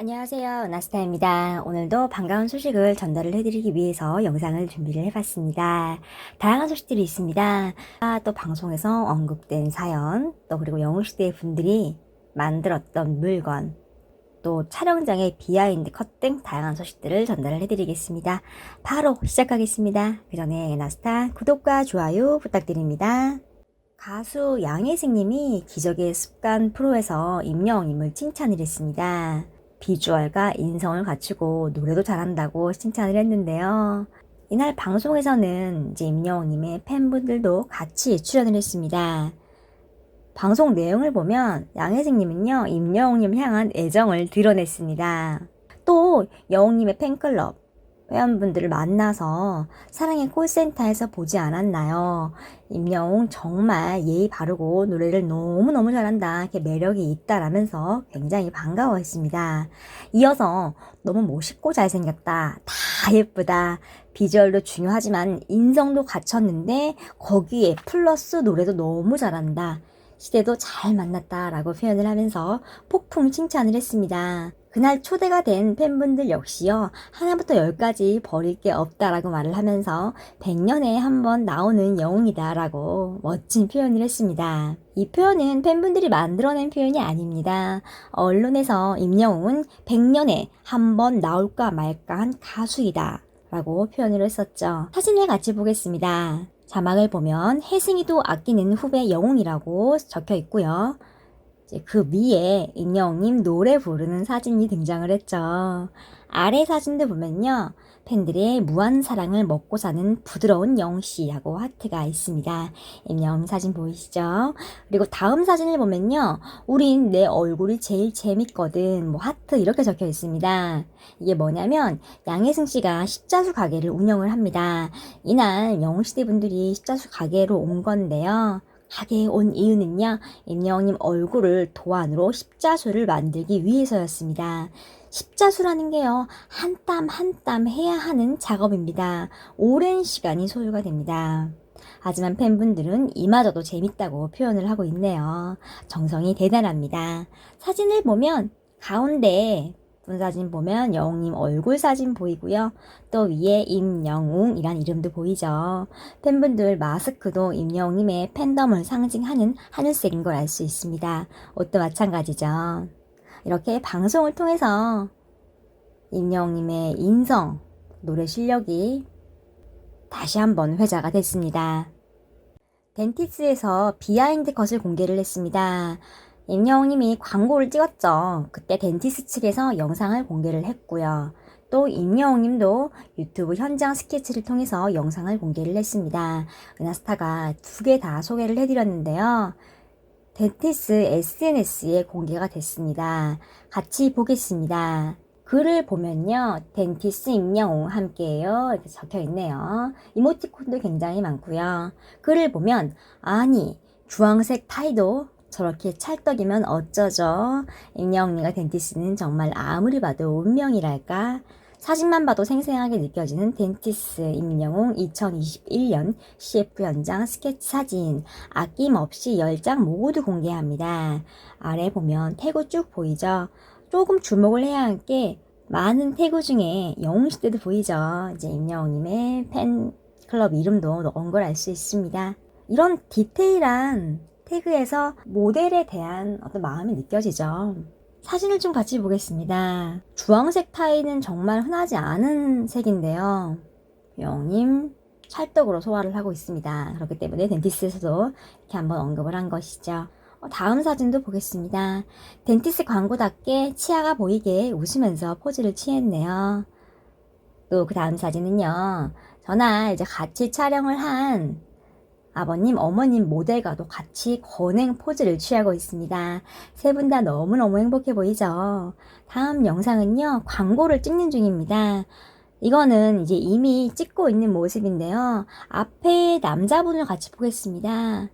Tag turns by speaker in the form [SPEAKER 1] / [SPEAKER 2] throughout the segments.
[SPEAKER 1] 안녕하세요. 나스타입니다. 오늘도 반가운 소식을 전달을 해드리기 위해서 영상을 준비를 해봤습니다. 다양한 소식들이 있습니다. 아, 또 방송에서 언급된 사연, 또 그리고 영웅시대 분들이 만들었던 물건, 또 촬영장의 비하인드 컷 등 다양한 소식들을 전달을 해드리겠습니다. 바로 시작하겠습니다. 그 전에 나스타 구독과 좋아요 부탁드립니다. 가수 양혜승님이 기적의 습관 프로에서 임영웅님을 칭찬을 했습니다. 비주얼과 인성을 갖추고 노래도 잘한다고 칭찬을 했는데요. 이날 방송에서는 이제 임영웅님의 팬분들도 같이 출연을 했습니다. 방송 내용을 보면 양혜승님은요, 임영웅님 향한 애정을 드러냈습니다. 또, 영웅님의 팬클럽, 회원분들을 만나서 사랑의 콜센터에서 보지 않았나요? 임영웅 정말 예의 바르고 노래를 너무너무 잘한다. 이렇게 매력이 있다라면서 굉장히 반가워했습니다. 이어서 너무 멋있고 잘생겼다. 다 예쁘다. 비주얼도 중요하지만 인성도 갖췄는데 거기에 플러스 노래도 너무 잘한다. 시대도 잘 만났다라고 표현을 하면서 폭풍 칭찬을 했습니다. 그날 초대가 된 팬분들 역시요, 하나부터 열까지 버릴 게 없다라고 말을 하면서 100년에 한 번 나오는 영웅이다라고 멋진 표현을 했습니다. 이 표현은 팬분들이 만들어낸 표현이 아닙니다. 언론에서 임영웅은 100년에 한 번 나올까 말까 한 가수이다. 라고 표현을 했었죠. 사진을 같이 보겠습니다. 자막을 보면 혜승이도 아끼는 후배 영웅이라고 적혀 있고요. 그 위에 임영웅님 노래 부르는 사진이 등장을 했죠. 아래 사진도 보면요. 팬들의 무한 사랑을 먹고 사는 부드러운 영씨라고 하트가 있습니다. 임영웅 사진 보이시죠? 그리고 다음 사진을 보면요. 우린 내 얼굴이 제일 재밌거든. 뭐 하트 이렇게 적혀 있습니다. 이게 뭐냐면 양혜승 씨가 십자수 가게를 운영을 합니다. 이날 영웅시대 분들이 십자수 가게로 온 건데요. 가게에 온 이유는요, 임영웅님 얼굴을 도안으로 십자수를 만들기 위해서였습니다. 십자수라는 게요, 한 땀 한 땀 해야 하는 작업입니다. 오랜 시간이 소요가 됩니다. 하지만 팬분들은 이마저도 재밌다고 표현을 하고 있네요. 정성이 대단합니다. 사진을 보면 가운데 분 사진 보면 영웅님 얼굴 사진 보이고요. 또 위에 임영웅이란 이름도 보이죠. 팬분들 마스크도 임영웅님의 팬덤을 상징하는 하늘색인 걸 알 수 있습니다. 옷도 마찬가지죠. 이렇게 방송을 통해서 임영웅님의 인성, 노래 실력이 다시 한번 회자가 됐습니다. 덴티스에서 비하인드 컷을 공개를 했습니다. 임영웅님이 광고를 찍었죠. 그때 덴티스 측에서 영상을 공개를 했고요. 또 임영웅님도 유튜브 현장 스케치를 통해서 영상을 공개를 했습니다. 은하스타가 두 개 다 소개를 해드렸는데요. 덴티스 SNS에 공개가 됐습니다. 같이 보겠습니다. 글을 보면요. 덴티스 임영웅 함께해요. 이렇게 적혀 있네요. 이모티콘도 굉장히 많고요. 글을 보면 아니 주황색 타이도 저렇게 찰떡이면 어쩌죠? 임영웅이가 덴티스는 정말 아무리 봐도 운명이랄까? 사진만 봐도 생생하게 느껴지는 덴티스 임영웅 2021년 CF 현장 스케치 사진 아낌없이 10장 모두 공개합니다. 아래 보면 태그 쭉 보이죠? 조금 주목을 해야 할 게 많은 태그 중에 영웅시대도 보이죠? 이제 임영웅님의 팬클럽 이름도 넣은 걸알 수 있습니다. 이런 디테일한 태그에서 모델에 대한 어떤 마음이 느껴지죠. 사진을 좀 같이 보겠습니다. 주황색 타이는 정말 흔하지 않은 색인데요. 영님 찰떡으로 소화를 하고 있습니다. 그렇기 때문에 덴티스에서도 이렇게 한번 언급을 한 것이죠. 어, 다음 사진도 보겠습니다. 덴티스 광고답게 치아가 보이게 웃으면서 포즈를 취했네요. 또 그 다음 사진은요. 전날 이제 같이 촬영을 한 아버님, 어머님 모델과도 같이 건행 포즈를 취하고 있습니다. 세 분 다 너무너무 행복해 보이죠? 다음 영상은요, 광고를 찍는 중입니다. 이거는 이제 이미 찍고 있는 모습인데요. 앞에 남자분을 같이 보겠습니다.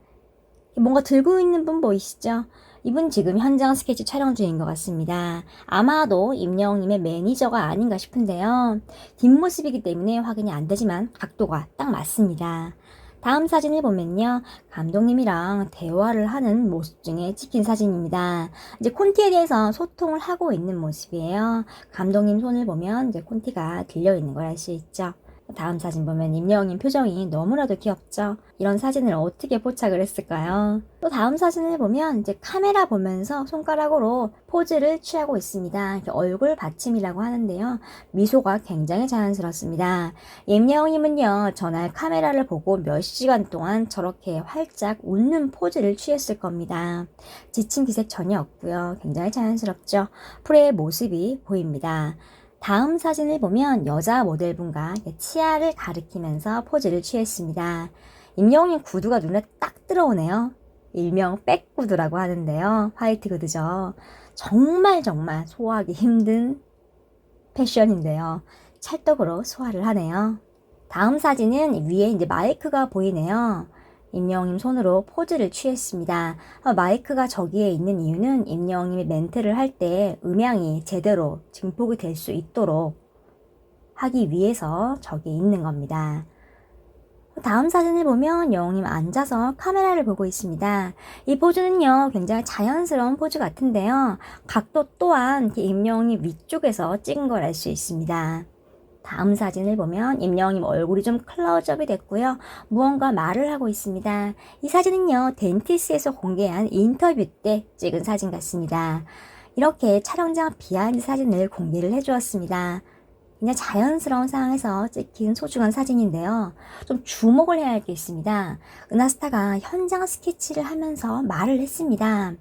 [SPEAKER 1] 뭔가 들고 있는 분 보이시죠? 이분 지금 현장 스케치 촬영 중인 것 같습니다. 아마도 임영웅님의 매니저가 아닌가 싶은데요. 뒷모습이기 때문에 확인이 안 되지만 각도가 딱 맞습니다. 다음 사진을 보면요. 감독님이랑 대화를 하는 모습 중에 찍힌 사진입니다. 이제 콘티에 대해서 소통을 하고 있는 모습이에요. 감독님 손을 보면 이제 콘티가 들려 있는 걸 알 수 있죠. 다음 사진 보면 임영웅님 표정이 너무나도 귀엽죠? 이런 사진을 어떻게 포착을 했을까요? 또 다음 사진을 보면 이제 카메라 보면서 손가락으로 포즈를 취하고 있습니다. 얼굴 받침이라고 하는데요. 미소가 굉장히 자연스럽습니다. 임영웅님은요, 전날 카메라를 보고 몇 시간 동안 저렇게 활짝 웃는 포즈를 취했을 겁니다. 지친 기색 전혀 없고요. 굉장히 자연스럽죠? 프레의 모습이 보입니다. 다음 사진을 보면 여자 모델분과 치아를 가리키면서 포즈를 취했습니다. 임영웅님 구두가 눈에 딱 들어오네요. 일명 백구두라고 하는데요. 화이트 구두죠. 정말 정말 소화하기 힘든 패션인데요. 찰떡으로 소화를 하네요. 다음 사진은 위에 이제 마이크가 보이네요. 임영웅님 손으로 포즈를 취했습니다. 아, 마이크가 저기에 있는 이유는 임영웅님이 멘트를 할 때 음향이 제대로 증폭이 될 수 있도록 하기 위해서 저기 있는 겁니다. 다음 사진을 보면 영웅님 앉아서 카메라를 보고 있습니다. 이 포즈는요, 굉장히 자연스러운 포즈 같은데요. 각도 또한 임영웅님 위쪽에서 찍은 걸 알 수 있습니다. 다음 사진을 보면 임영웅님 얼굴이 좀 클로즈업이 됐고요. 무언가 말을 하고 있습니다. 이 사진은요, 덴티스에서 공개한 인터뷰 때 찍은 사진 같습니다. 이렇게 촬영장 비하인드 사진을 공개를 해주었습니다. 그냥 자연스러운 상황에서 찍힌 소중한 사진인데요. 좀 주목을 해야 할 게 있습니다. 은하스타가 현장 스케치를 하면서 말을 했습니다.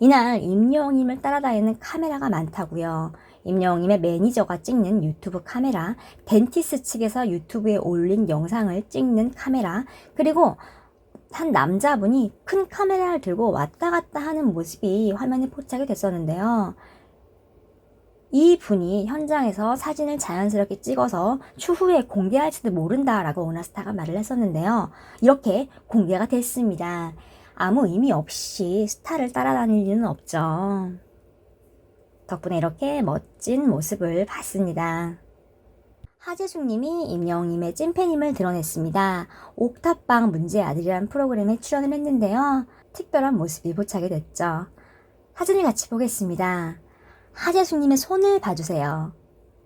[SPEAKER 1] 이날 임영웅님을 따라다니는 카메라가 많다고요. 임영웅님의 매니저가 찍는 유튜브 카메라, 덴티스 측에서 유튜브에 올린 영상을 찍는 카메라, 그리고 한 남자분이 큰 카메라를 들고 왔다 갔다 하는 모습이 화면에 포착이 됐었는데요. 이 분이 현장에서 사진을 자연스럽게 찍어서 추후에 공개할지도 모른다라고 오나스타가 말을 했었는데요. 이렇게 공개가 됐습니다. 아무 의미 없이 스타를 따라다닐 리는 없죠. 덕분에 이렇게 멋진 모습을 봤습니다. 하재숙님이 임영웅님의 찐팬임을 드러냈습니다. 옥탑방 문제의 아들이란 프로그램에 출연을 했는데요. 특별한 모습이 포착이 됐죠. 사진을 같이 보겠습니다. 하재숙님의 손을 봐주세요.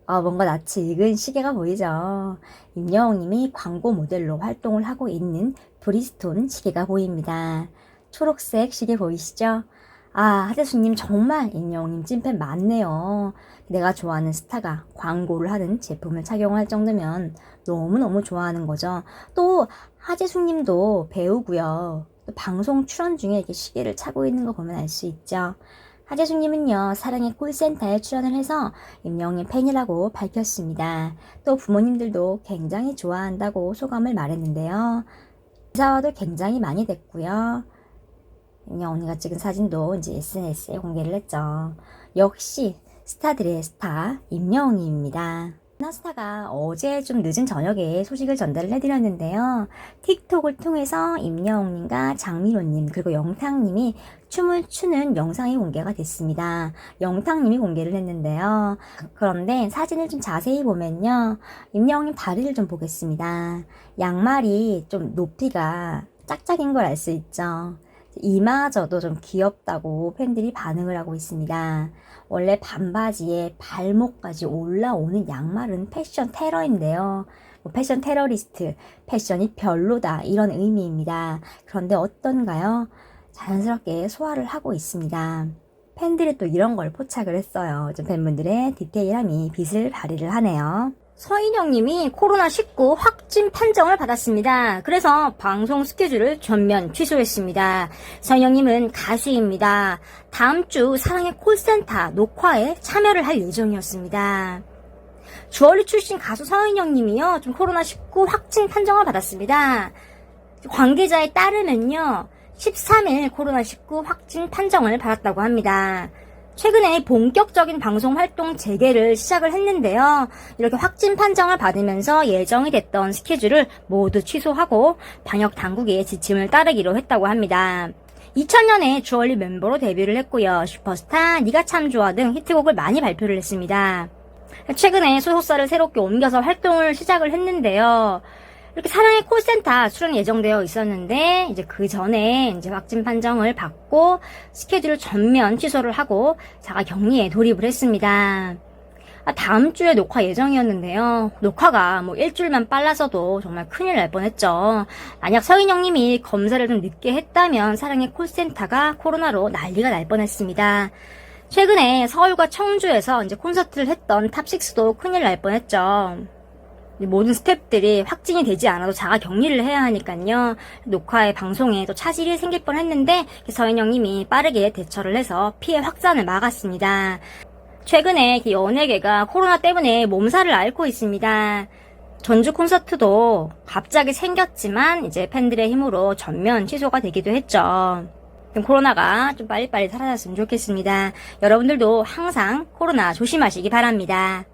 [SPEAKER 1] 어, 뭔가 낯이 익은 시계가 보이죠. 임영웅님이 광고 모델로 활동을 하고 있는 브리스톤 시계가 보입니다. 초록색 시계 보이시죠? 아, 하재수님 정말 임영웅님 찐팬 맞네요. 내가 좋아하는 스타가 광고를 하는 제품을 착용할 정도면 너무너무 좋아하는 거죠. 또 하재수님도 배우고요. 또 방송 출연 중에 이렇게 시계를 차고 있는 거 보면 알 수 있죠. 하재수님은요, 사랑의 콜센터에 출연을 해서 임영웅님 팬이라고 밝혔습니다. 또 부모님들도 굉장히 좋아한다고 소감을 말했는데요. 기사화도 굉장히 많이 됐고요. 임영 언니가 찍은 사진도 이제 SNS에 공개를 했죠. 역시 스타들의 스타 임영웅입니다. 나스타가 어제 좀 늦은 저녁에 소식을 전달을 해드렸는데요. 틱톡을 통해서 임영웅님과 장민호님 그리고 영탁님이 춤을 추는 영상이 공개가 됐습니다. 영탁님이 공개를 했는데요. 그런데 사진을 좀 자세히 보면요. 임영웅님 다리를 좀 보겠습니다. 양말이 좀 높이가 짝짝인 걸 알 수 있죠. 이마저도 좀 귀엽다고 팬들이 반응을 하고 있습니다. 원래 반바지에 발목까지 올라오는 양말은 패션 테러인데요. 뭐 패션 테러리스트, 패션이 별로다 이런 의미입니다. 그런데 어떤가요? 자연스럽게 소화를 하고 있습니다. 팬들이 또 이런 걸 포착을 했어요. 좀 팬분들의 디테일함이 빛을 발휘를 하네요. 서인영님이 코로나19 확진 판정을 받았습니다. 그래서 방송 스케줄을 전면 취소했습니다. 서인영님은 가수입니다. 다음 주 사랑의 콜센터 녹화에 참여를 할 예정이었습니다. 주얼리 출신 가수 서인영님이요. 좀 코로나19 확진 판정을 받았습니다. 관계자에 따르면요. 13일 코로나19 확진 판정을 받았다고 합니다. 최근에 본격적인 방송 활동 재개를 시작을 했는데요. 이렇게 확진 판정을 받으면서 예정이 됐던 스케줄을 모두 취소하고 방역 당국의 지침을 따르기로 했다고 합니다. 2000년에 주얼리 멤버로 데뷔를 했고요. 슈퍼스타, 니가 참 좋아 등 히트곡을 많이 발표를 했습니다. 최근에 소속사를 새롭게 옮겨서 활동을 시작을 했는데요. 이렇게 사랑의 콜센터 출연 예정되어 있었는데 이제 그 전에 이제 확진 판정을 받고 스케줄을 전면 취소를 하고 자가 격리에 돌입을 했습니다. 아, 다음 주에 녹화 예정이었는데요. 녹화가 뭐 일주일만 빨라서도 정말 큰일 날 뻔했죠. 만약 서인영님이 검사를 좀 늦게 했다면 사랑의 콜센터가 코로나로 난리가 날 뻔했습니다. 최근에 서울과 청주에서 이제 콘서트를 했던 탑식스도 큰일 날 뻔했죠. 모든 스탭들이 확진이 되지 않아도 자가 격리를 해야 하니까요. 녹화에 방송에 또 차질이 생길 뻔 했는데 서인영님이 빠르게 대처를 해서 피해 확산을 막았습니다. 최근에 이 연예계가 코로나 때문에 몸살을 앓고 있습니다. 전주 콘서트도 갑자기 생겼지만 이제 팬들의 힘으로 전면 취소가 되기도 했죠. 좀 코로나가 좀 빨리빨리 사라졌으면 좋겠습니다. 여러분들도 항상 코로나 조심하시기 바랍니다.